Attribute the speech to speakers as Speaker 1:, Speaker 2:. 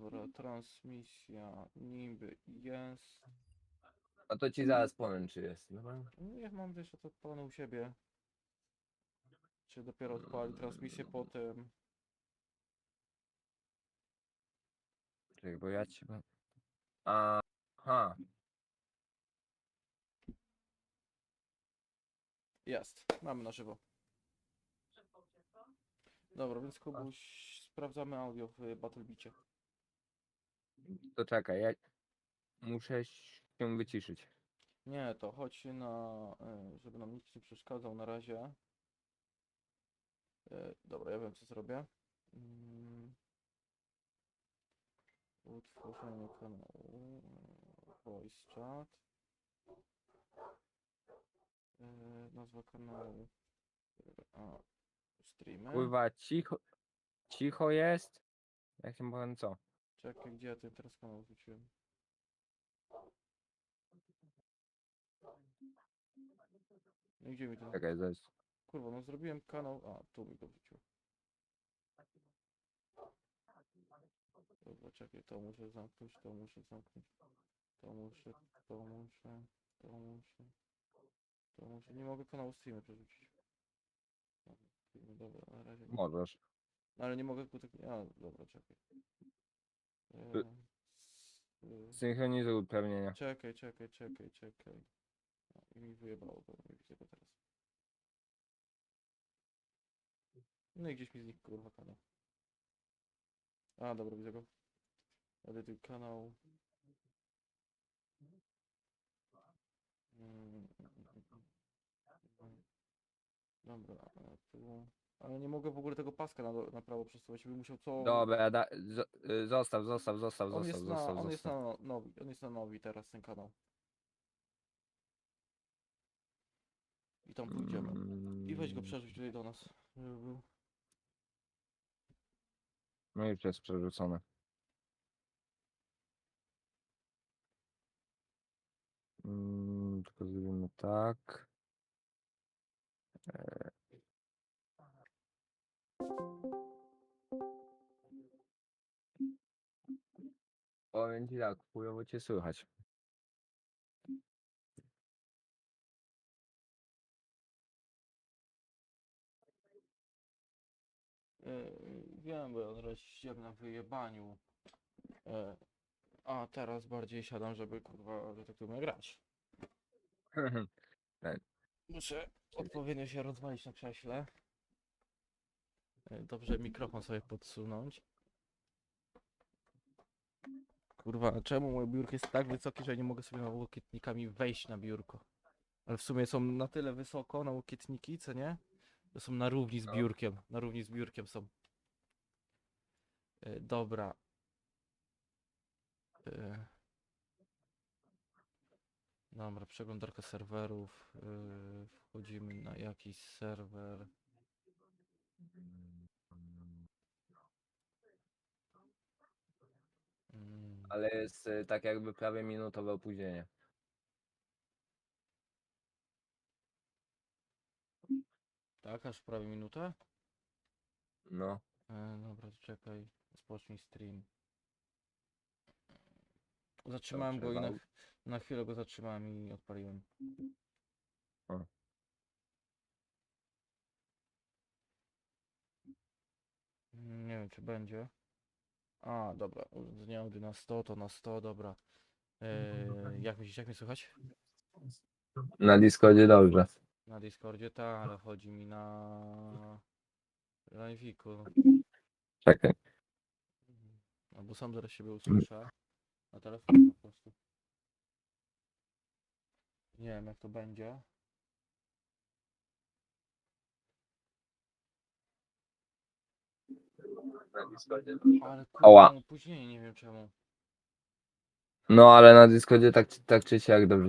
Speaker 1: Dobra, transmisja niby jest.
Speaker 2: A to ci zaraz powiem, czy jest. Dobra?
Speaker 1: Niech mam wiesz, to odpalone u siebie. Czy dopiero odpali transmisję potem.
Speaker 2: Czekaj, bo ja ci... Aha.
Speaker 1: Jest, mamy na żywo. Dobra, więc Kubuś, sprawdzamy audio w Battlebicie.
Speaker 2: To czekaj, ja muszę się wyciszyć.
Speaker 1: Nie, to chodź na, e, żeby nam nikt nie przeszkadzał na razie. E, Dobra, ja wiem co zrobię. Mm. Utworzenie kanału, voice chat. E, Nazwa kanału, a, streamy.
Speaker 2: Kurwa, cicho... Cicho jest? Jak się powiem co?
Speaker 1: Czekaj, gdzie ja ten teraz kanał wrzuciłem? No i gdzie mi ten...
Speaker 2: Czekaj, zaraz.
Speaker 1: Kurwa, no zrobiłem kanał... A, tu mi go wrzucił. Dobra, czekaj, to muszę zamknąć, to muszę zamknąć. To muszę, to muszę, to muszę. To muszę. Nie mogę kanału streamy przerzucić. Dobra, na razie.
Speaker 2: Możesz.
Speaker 1: No, ale nie mogę go tak... A, dobra, czekaj.
Speaker 2: Y-
Speaker 1: Eee, s- y,
Speaker 2: Synchronizuj uprawnienia.
Speaker 1: Czekaj, czekaj, czekaj, czekaj. I mi wyjebało go, nie widzę go teraz. No i gdzieś mi znikł kurwa kanał. A, dobra, widzę go. Edytuj kanał. Mm, mm, mm. Dobra, tu... Ale nie mogę w ogóle tego paska na, na prawo przesuwać, bym musiał co...
Speaker 2: Dobra, da, y, zostaw, zostaw, zostaw,
Speaker 1: On
Speaker 2: zostaw,
Speaker 1: jest, na,
Speaker 2: zostaw,
Speaker 1: on jest
Speaker 2: zostaw.
Speaker 1: na no- nowi, on jest na nowi teraz ten kanał. I tam pójdziemy. I weź go
Speaker 2: Mm,
Speaker 1: przerzuć tutaj do nas, żeby był.
Speaker 2: No już jest przerzucone. Mm, Tylko zrobimy tak. E. Powiem ci tak, chujowo cię słychać.
Speaker 1: Yy, wiem, bo ja teraz siedziałem na wyjebaniu. E, a teraz bardziej siadam, żeby kurwa, tak umiem grać. Muszę odpowiednio się rozwalić na krześle. E, Dobrze mikrofon sobie podsunąć. Kurwa, czemu moje biurko jest tak wysokie, że nie mogę sobie na łokietnikami wejść na biurko? Ale w sumie są na tyle wysoko na łokietniki, co nie? To są na równi z
Speaker 2: No.
Speaker 1: biurkiem. Na równi z biurkiem są. E, Dobra. E, Dobra, przeglądarka serwerów. e, Wchodzimy na jakiś serwer.
Speaker 2: Ale jest y, tak jakby prawie minutowe opóźnienie.
Speaker 1: Tak, aż prawie minutę?
Speaker 2: No.
Speaker 1: E, dobra, to czekaj. Spocznij stream. Zatrzymałem go i na, ch- na chwilę go zatrzymałem i odpaliłem.
Speaker 2: O.
Speaker 1: Mm, Nie wiem, czy będzie. A, dobra. Urządzenie audio na 100, to na 100, dobra. E, jak myślisz, jak mnie słychać?
Speaker 2: Na Discordzie dobrze.
Speaker 1: Na Discordzie, tak, ale chodzi mi na live'iku.
Speaker 2: Czekaj.
Speaker 1: Mhm. Albo sam zaraz siebie usłyszę. Na telefonie po prostu. Nie wiem jak to będzie.
Speaker 2: Na Discordzie.
Speaker 1: Ale
Speaker 2: Ała.
Speaker 1: kurwa, mam opóźnienie, nie wiem czemu.
Speaker 2: No ale na Discordzie tak, tak czy siak dobrze